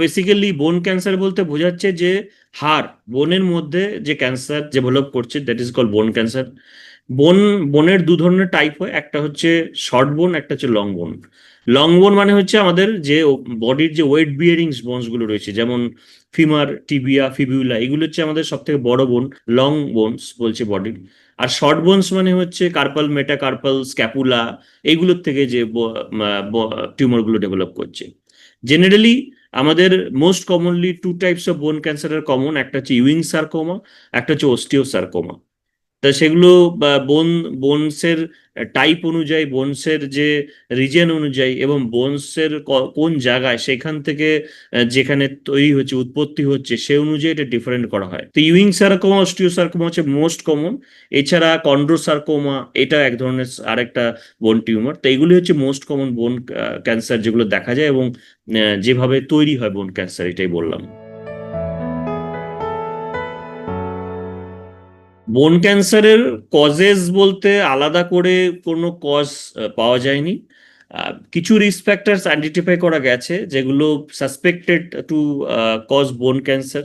Basically বোন cancer বলতে বোঝাচ্ছে যে হাড়, বোনের মধ্যে যে ক্যান্সার ডেভেলপ করছে that is call bone cancer bone বোনের দু ধরনের টাইপ হয়, একটা হচ্ছে শর্ট বোন একটা হচ্ছে লং বোন লং বোন মানে হচ্ছে আমাদের যে বডির যে ওয়েট বিয়ারিং বোনসগুলো রয়েছে, যেমন ফিমার টিবিয়া ফিবিউলা এগুলো হচ্ছে আমাদের সব থেকে বড় বোন লং বোনস বলছে বডির আর শর্ট বোনস মানে হচ্ছে কার্পাল মেটা কার্পাল স্ক্যাপুলা এইগুলোর থেকে যে টিউমারগুলো ডেভেলপ করছে। জেনারেলি আমাদের most commonly two types of bone ক্যান্সারের কমন একটা হচ্ছে ইউইং সার্কোমা একটা হচ্ছে অস্টিও সার্কোমা তা সেগুলো বোন, বোনসের টাইপ অনুযায়ী, বোনসের যে রিজন অনুযায়ী এবং বোনসের কোন জায়গায় সেখান থেকে যেখানে তৈরি হচ্ছে, উৎপত্তি হচ্ছে, সে অনুযায়ী এটা ডিফারেন্ট করা হয়। তো ইউইং সার্কোমা অস্টিও সার্কোমা হচ্ছে মোস্ট কমন এছাড়া কন্ড্রোসার্কোমা এটা এক ধরনের আরেকটা বোন টিউমার তো এগুলি হচ্ছে মোস্ট কমন বোন ক্যান্সার যেগুলো দেখা যায় এবং যেভাবে তৈরি হয় বোন ক্যান্সার এটাই বললাম। বোন ক্যান্সারের কজেস বলতে আলাদা করে কোনো কজ পাওয়া যায়নি। কিছু রিস্ক ফ্যাক্টরস আইডেন্টিফাই করা গেছে যেগুলো suspected to cause bone cancer.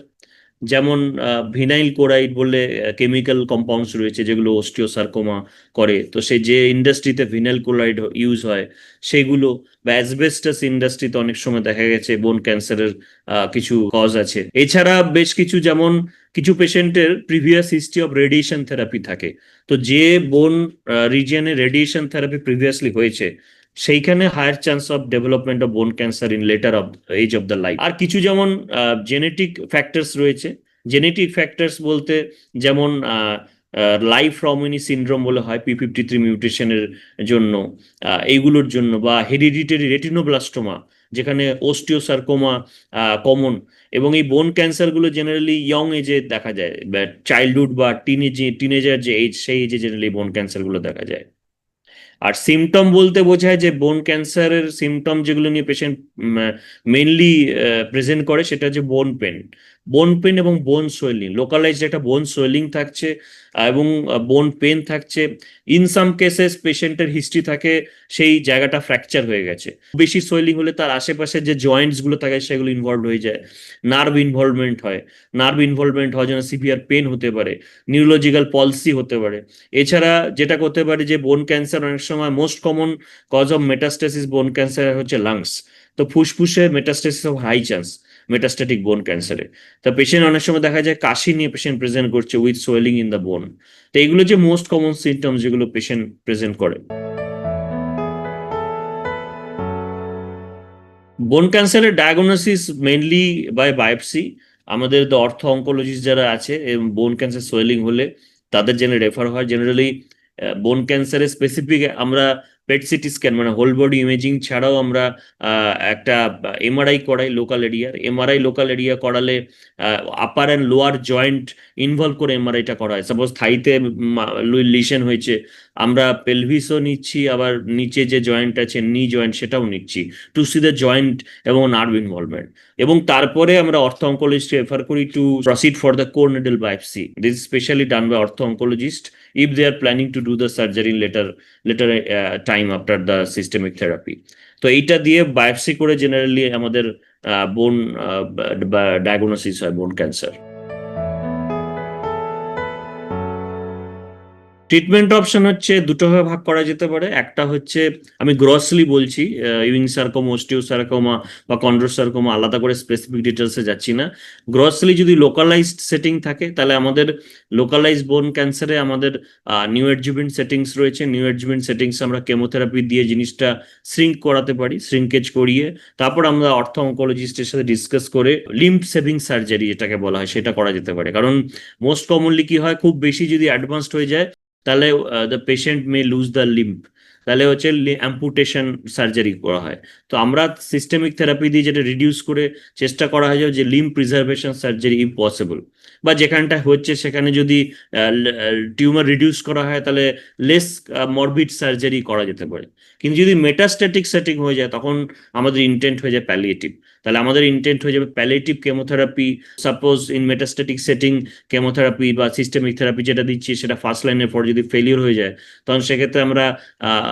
যেমন ভিনাইল ক্লোরাইড বলে কেমিক্যাল কম্পাউন্ডস রয়েছে যেগুলো অস্টিওসার্কোমা করে। তো সে যে ইন্ডাস্ট্রিতে ভিনাইল ক্লোরাইড ইউজ হয়, সেগুলো বা অ্যাসবেস্টাস ইন্ডাস্ট্রিতে অনেক সময় দেখা গেছে বোন ক্যান্সারের কিছু কজ আছে। এছাড়া বেশ কিছু যেমন, কিছু পেশেন্টের previous history of radiation therapy থাকে। তো যে বোন রিজিয়নে রেডিয়েশন থেরাপি প্রিভিয়াসলি হয়েছে সেইখানে higher chance of development of bone cancer in later of age of the life আর কিছু যেমন জেনেটিক ফ্যাক্টরস রয়েছে জেনেটিক ফ্যাক্টরস বলতে যেমন লাইফ রমিনি সিনড্রোম বলে হয় পি ফিফটি থ্রি মিউটেশনের জন্য এইগুলোর জন্য, বা হেরিডিটারি রেটিনোব্লাস্টোমা যেখানে ওস্টিওসার্কোমা কমন এবং এই বোন ক্যান্সারগুলো জেনারেলি ইয়ং এজে দেখা যায় চাইল্ডহুড বা টিনেজে টিনেজার যে এজ সেই এজে জেনারেলি বোন ক্যান্সারগুলো দেখা যায়। আর সিমটম বলতে বোঝায় যে বোন ক্যান্সারের সিমটম যেগুলো নিয়ে পেশেন্ট মেনলি প্রেজেন্ট করে সেটা হচ্ছে বোন পেন বোন পেন এবং বোন সোয়েলিং লোকালাইজড একটা বোন সোয়েলিং থাকছে এবং বোন পেন থাকছে ইন সাম কেসেস পেশেন্টের হিস্ট্রি থাকে, সেই জায়গাটা ফ্র্যাকচার হয়ে গেছে। বেশি সোয়েলিং হলে তার আশেপাশে যে জয়েন্টসগুলো থাকে সেগুলো ইনভলভ হয়ে যায়। নার্ভ ইনভলভমেন্ট হয়। নার্ভ ইনভলভমেন্ট হয় যেন সিভিয়ার পেন হতে পারে নিউরোলজিক্যাল পলসি হতে পারে। এছাড়া যেটা করতে পারে যে বোন ক্যান্সার অনেক সময় most common cause of metastasis bone cancer হচ্ছে লাংস তো ফুসফুসে metastasis of high chance metastatic bone ক্যান্সারে তা পেশেন্ট অনেক সময় দেখা যায় কাশি নিয়ে পেশেন্ট প্রেজেন্ট করছে with swelling in the bone তো এগুলো যে মোস্ট কমন সিমটমস যেগুলো পেশেন্ট প্রেজেন্ট করে। বোন ক্যান্সারের ডায়াগনোসিস মেনলি বাই বায়োপসি আমাদের তো অর্থ অঙ্কোলজিস্ট যারা আছে বোন ক্যান্সার সোয়েলিং হলে তাদের জন্য রেফার হয়। জেনারেলি বোন ক্যান্সারের স্পেসিফিক আমরা পেট সিটি স্ক্যান মানে হোল বডি ইমেজিং ছাড়াও আমরা একটা এমআরআই করাই লোকাল এরিয়ার এমআরআই লোকাল এরিয়া করালে upper and lower joint involve করে এমআরআইটা করা হয়। সাপোজ থাইতে লিশন হয়েছে আমরা পেলভিসও নিচ্ছি আবার নিচে যে জয়েন্ট আছে নি জয়েন্ট সেটাও নিচ্ছি। টু সি দ্য জয়েন্ট এবং নার্ভ ইনভলভমেন্ট এবং তারপরে আমরা অর্থ অঙ্কোলজিস্ট রেফার করি to proceed for the core needle biopsy this specially done by ortho oncologist if they are planning to do the surgery later later uh, time after the systemic therapy. তো এইটা দিয়ে biopsy করে generally আমাদের বোন diagnosis হয় বোন cancer treatment option হচ্ছে দুটো ভাবে ভাগ করা যেতে পারে। একটা হচ্ছে আমি গ্রসলি বলছি ইউইং সার্কোমা অস্টিও সার্কোমা বা কন্ড্রোসার্কোমা আলাদা করে স্পেসিফিক ডিটেলসে যাচ্ছি না। গ্রসলি যদি লোকালাইজড সেটিং থাকে, তাহলে আমাদের লোকালাইজড বোন ক্যান্সারে আমাদের নিউ এডজুভেন্ট সেটিংস রয়েছে। নিউ এডজুভেন্ট সেটিংস আমরা কেমোথেরাপি দিয়ে জিনিসটা শ্রিঙ্ক করাতে পারি শ্রিঙ্কেজ করিয়ে। তারপর আমরা অর্থ অঙ্কোলজিস্টের সাথে ডিসকাস করে লিম্প সেভিং সার্জারি যেটাকে বলা হয়, সেটা করা যেতে পারে। কারণ মোস্ট কমনলি কি হয়, খুব বেশি যদি অ্যাডভান্সড হয়ে যায় Tale, uh, the patient may lose the limb. তাহলে হচ্ছে অ্যাম্পুটেশন সার্জারি করা হয়। তো আমরা সিস্টেমিক থেরাপি দিয়ে যেটা রিডিউস করে চেষ্টা করা হয় যে limb preservation surgery if possible বা যেখানটা হচ্ছে সেখানে যদি টিউমার রিডিউস করা হয়, তাহলে লেস মরবিড সার্জারি করা যেতে পারে। কিন্তু যদি মেটাস্ট্যাটিক সেটিং হয়ে যায়, তখন আমাদের ইন্টেন্ট হয়ে যায় প্যালিয়েটিভ তাহলে আমাদের ইন্টেন্ট হয়ে যাবে palliative chemotherapy suppose in metastatic setting chemotherapy বা সিস্টেমিক থেরাপি যেটা দিচ্ছি, সেটা ফার্স্ট লাইনের পর যদি ফেলিওর হয়ে যায়, তখন সেক্ষেত্রে আমরা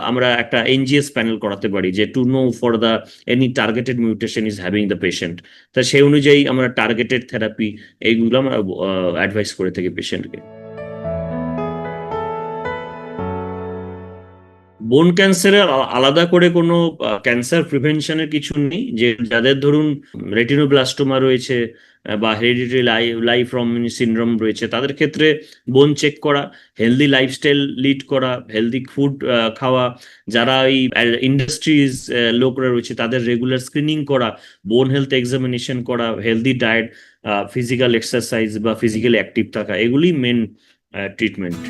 আমরা একটা এনজিএস প্যানেল করাতে পারি যে to know for the any targeted mutation is having the patient তা সেই অনুযায়ী আমরা টার্গেটেড থেরাপি এইগুলো আমরা অ্যাডভাইস করে থাকি পেশেন্টকে বোন ক্যান্সারের আলাদা করে কোনো ক্যান্সার প্রিভেনশনের কিছু নেই। যে যাদের ধরুন রেটিনোব্লাস্টোমা রয়েছে বা hereditary life life from syndrome রয়েছে। তাদের ক্ষেত্রে বোন চেক করা হেলদি লাইফস্টাইল লিড করা হেলদি ফুড খাওয়া, যারা এই ইন্ডাস্ট্রিজ লোকরা রয়েছে, তাদের রেগুলার স্ক্রিনিং করা বোন হেলথ এক্সামিনেশন করা হেলদি ডায়েট ফিজিক্যাল এক্সারসাইজ বা ফিজিক্যাল অ্যাক্টিভ থাকা এগুলি মেন ট্রিটমেন্ট